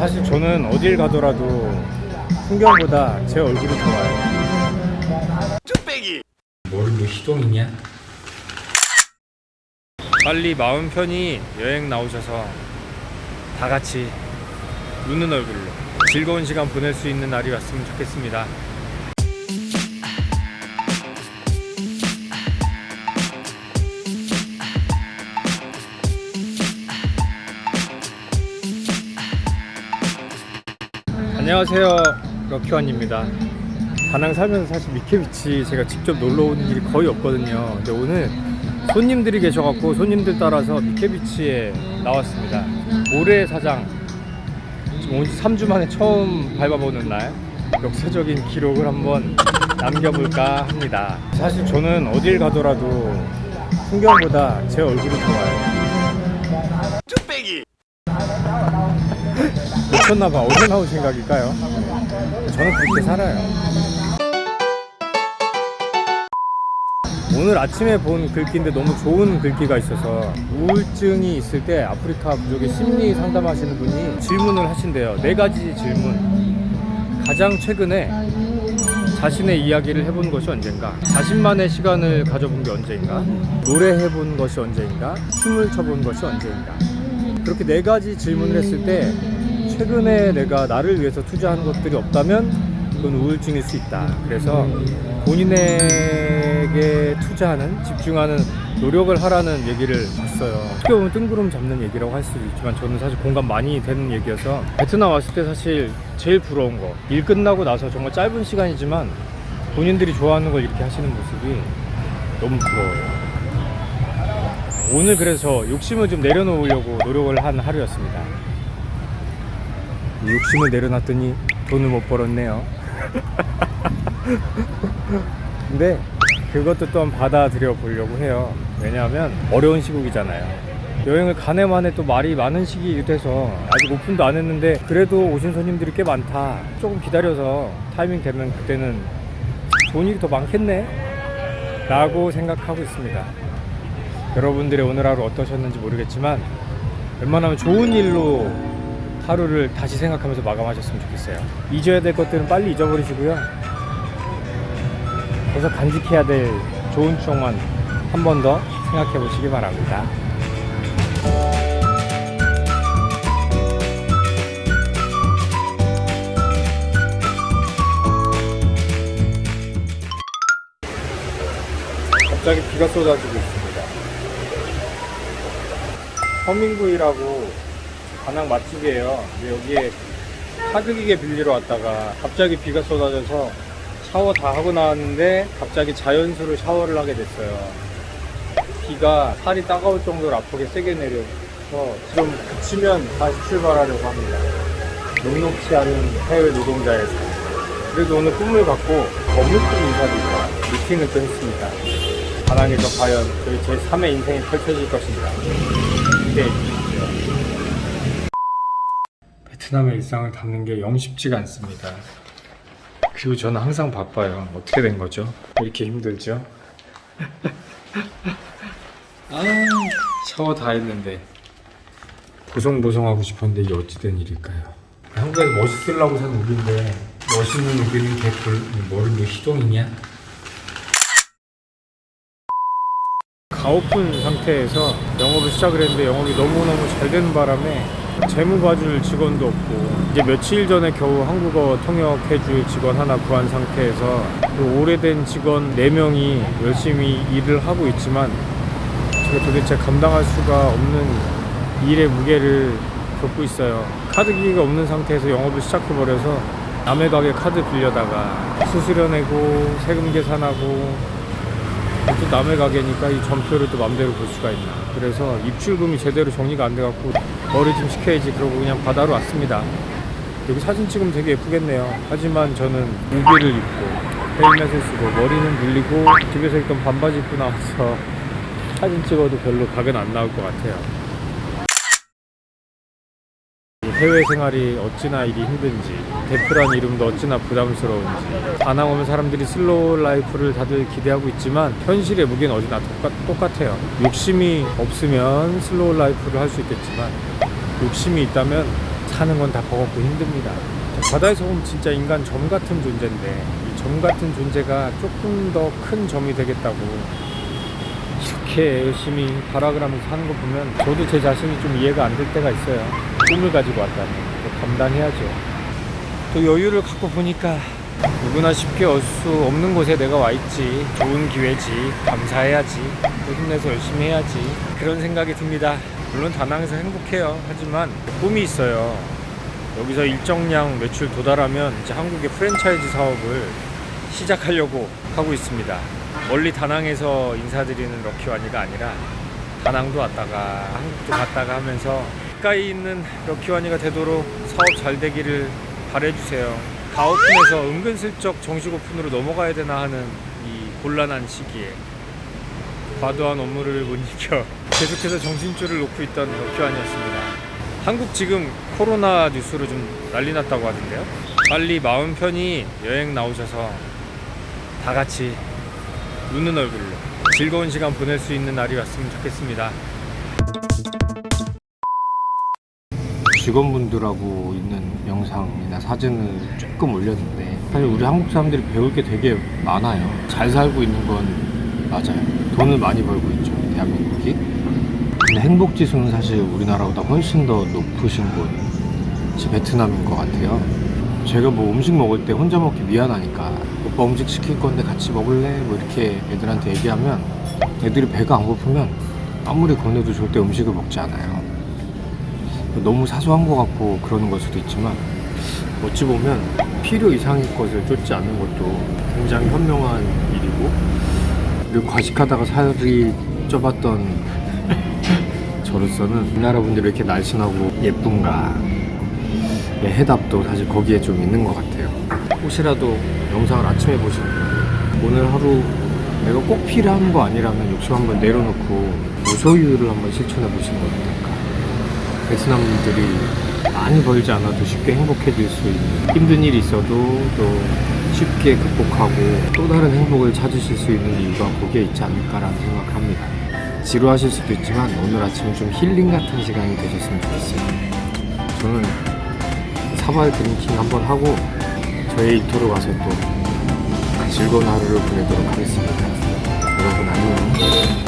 사실 저는 어딜 가더라도 풍경보다 제 얼굴이 좋아요. 머리 뭐 희동이냐? 빨리 마음 편히 여행 나오셔서 다 같이 웃는 얼굴로 즐거운 시간 보낼 수 있는 날이 왔으면 좋겠습니다. 안녕하세요. 럭키원입니다. 다낭 살면서 사실 미케비치 제가 직접 놀러 오는 일이 거의 없거든요. 근데 오늘 손님들이 계셔갖고 손님들 따라서 미케비치에 나왔습니다. 모래 사장. 지금 온 3주 만에 처음 밟아보는 날. 역사적인 기록을 한번 남겨볼까 합니다. 사실 저는 어딜 가더라도 풍경보다 제 얼굴이 좋아요 미쳤나봐. 어디 나온 생각일까요? 저는 그렇게 살아요. 오늘 아침에 본 글귀인데 너무 좋은 글귀가 있어서 우울증이 있을 때 아프리카 부족의 심리 상담하시는 분이 질문을 하신대요. 네 가지 질문. 가장 최근에 자신의 이야기를 해본 것이 언젠가? 자신만의 시간을 가져본 게 언제인가? 노래해본 것이 언제인가? 춤을 춰본 것이 언제인가 그렇게 네 가지 질문을 했을 때 최근에 내가 나를 위해서 투자한 것들이 없다면 그건 우울증일 수 있다. 그래서 본인에게 투자하는 집중하는 노력을 하라는 얘기를 봤어요. 어떻게 보면 뜬구름 잡는 얘기라고 할 수도 있지만 저는 사실 공감 많이 되는 얘기여서 베트남 왔을 때 사실 제일 부러운 거 일 끝나고 나서 정말 짧은 시간이지만 본인들이 좋아하는 걸 이렇게 하시는 모습이 너무 부러워요. 오늘 그래서 욕심을 좀 내려놓으려고 노력을 한 하루였습니다. 이 욕심을 내려놨더니 돈을 못 벌었네요. 근데 그것도 또한 받아들여 보려고 해요. 왜냐하면 어려운 시국이잖아요. 여행을 가네 만에 또 말이 많은 시기이기도 해서 아직 오픈도 안 했는데 그래도 오신 손님들이 꽤 많다. 조금 기다려서 타이밍 되면 그때는 돈이 더 많겠네? 라고 생각하고 있습니다. 여러분들의 오늘 하루 어떠셨는지 모르겠지만 웬만하면 좋은 일로 하루를 다시 생각하면서 마감하셨으면 좋겠어요. 잊어야 될 것들은 빨리 잊어버리시고요. 계속 간직해야 될 좋은 추억만 한 번 더 생각해 보시기 바랍니다. 갑자기 비가 쏟아지고 있습니다. 서민구이라고 다낭 맛집이에요. 근데 여기에 카드기계 빌리러 왔다가 갑자기 비가 쏟아져서 샤워 다 하고 나왔는데 갑자기 자연수로 샤워를 하게 됐어요. 비가 살이 따가울 정도로 아프게 세게 내려서 좀 그치면 다시 출발하려고 합니다. 녹록치 않은 해외 노동자의 삶. 그래도 오늘 꿈을 갖고 건물급 인사들과 미팅을 또 했습니다. 다낭에서 과연 저희 제3의 인생이 펼쳐질 것인가 기대해 주십시오. 베트남의 일상을 담는 게 영 쉽지가 않습니다. 그리고 저는 항상 바빠요. 어떻게 된 거죠? 왜 이렇게 힘들죠? 아, 샤워 다 했는데 보송보송하고 싶었는데 이게 어찌된 일일까요? 한국에서 멋있으려고 산 우기인데 멋있는 우기는 개뿔 머리 뭐 희동이냐? 가오픈 상태에서 영업을 시작을 했는데 영업이 너무너무 잘 되는 바람에 재무 봐줄 직원도 없고 이제 며칠 전에 겨우 한국어 통역해줄 직원 하나 구한 상태에서 그 오래된 직원 4명이 열심히 일을 하고 있지만 제가 도대체 감당할 수가 없는 일의 무게를 겪고 있어요. 카드 기기가 없는 상태에서 영업을 시작해버려서 남의 가게 카드 빌려다가 수수료 내고 세금 계산하고 또 남의 가게니까 이 전표를 또 맘대로 볼 수가 있나. 그래서 입출금이 제대로 정리가 안 돼갖고 머리 좀 식혀야지 그러고 그냥 바다로 왔습니다. 여기 사진 찍으면 되게 예쁘겠네요. 하지만 저는 우비를 입고 헬멧을 쓰고 머리는 밀리고 집에서 입던 반바지 입고 나와서 사진 찍어도 별로 각은 안 나올 것 같아요. 해외 생활이 어찌나 일이 힘든지 대표란 이름도 어찌나 부담스러운지 다낭 오면 사람들이 슬로우 라이프를 다들 기대하고 있지만 현실의 무게는 어디나 똑같, 똑같 아요 욕심이 없으면 슬로우 라이프를 할 수 있겠지만 욕심이 있다면 사는 건 다 버겁고 힘듭니다. 바다에서 보면 진짜 인간 점 같은 존재인데 이 점 같은 존재가 조금 더 큰 점이 되겠다고 이렇게 열심히 발악을 하면서 하는 거 보면 저도 제 자신이 좀 이해가 안 될 때가 있어요. 꿈을 가지고 왔다니 또 감당해야죠. 또 여유를 갖고 보니까 누구나 쉽게 올수 없는 곳에 내가 와 있지. 좋은 기회지. 감사해야지. 또 힘내서 열심히 해야지. 그런 생각이 듭니다. 물론 다낭에서 행복해요. 하지만 꿈이 있어요. 여기서 일정량 매출 도달하면 이제 한국의 프랜차이즈 사업을 시작하려고 하고 있습니다. 멀리 다낭에서 인사드리는 럭키와니가 아니라 다낭도 왔다가 한국도 갔다가 하면서 가까이 있는 럭키와니가 되도록 사업 잘 되기를 바래주세요. 가오픈에서 은근슬쩍 정식 오픈으로 넘어가야 되나 하는 이 곤란한 시기에 과도한 업무를 못 이겨 계속해서 정신줄을 놓고 있던 럭키와니였습니다. 한국 지금 코로나 뉴스로 좀 난리 났다고 하던데요. 빨리 마음 편히 여행 나오셔서 다 같이 웃는 얼굴로 즐거운 시간 보낼 수 있는 날이 왔으면 좋겠습니다. 직원분들하고 있는 영상이나 사진을 조금 올렸는데 사실 우리 한국 사람들이 배울 게 되게 많아요. 잘 살고 있는 건 맞아요. 돈을 많이 벌고 있죠. 대한민국이. 근데 행복 지수는 사실 우리나라보다 훨씬 더 높으신 곳이 베트남인 것 같아요. 제가 뭐 음식 먹을 때 혼자 먹기 미안하니까 오빠 음식 시킬 건데 같이 먹을래? 뭐 이렇게 애들한테 얘기하면 애들이 배가 안 고프면 아무리 권해도 절대 음식을 먹지 않아요. 너무 사소한 것 같고 그러는 걸 수도 있지만 어찌 보면 필요 이상의 것을 쫓지 않는 것도 굉장히 현명한 일이고 그리고 과식하다가 살이 쪄봤던 저로서는 우리나라 분들이 이렇게 날씬하고 예쁜가 의 해답도 사실 거기에 좀 있는 것 같아요 혹시라도 영상을 아침에 분들 오늘 하루 내가 꼭 필요한 거 아니라면 욕심 한번 내려놓고 무소유를 한번 실천해 보시는 건 어떨까 베트남 분들이 많이 벌지 않아도 쉽게 행복해질 수 있는 힘든 일이 있어도 또 쉽게 극복하고 또 다른 행복을 찾으실 수 있는 이유가 거기에 있지 않을까라는 생각을 합니다. 지루하실 수도 있지만 오늘 아침 좀 힐링 같은 시간이 되셨으면 좋겠어요. 저는 사발 드링킹 한번 하고 저의 일터로 가서 또 즐거운 하루를 보내도록 하겠습니다. 여러분 안녕.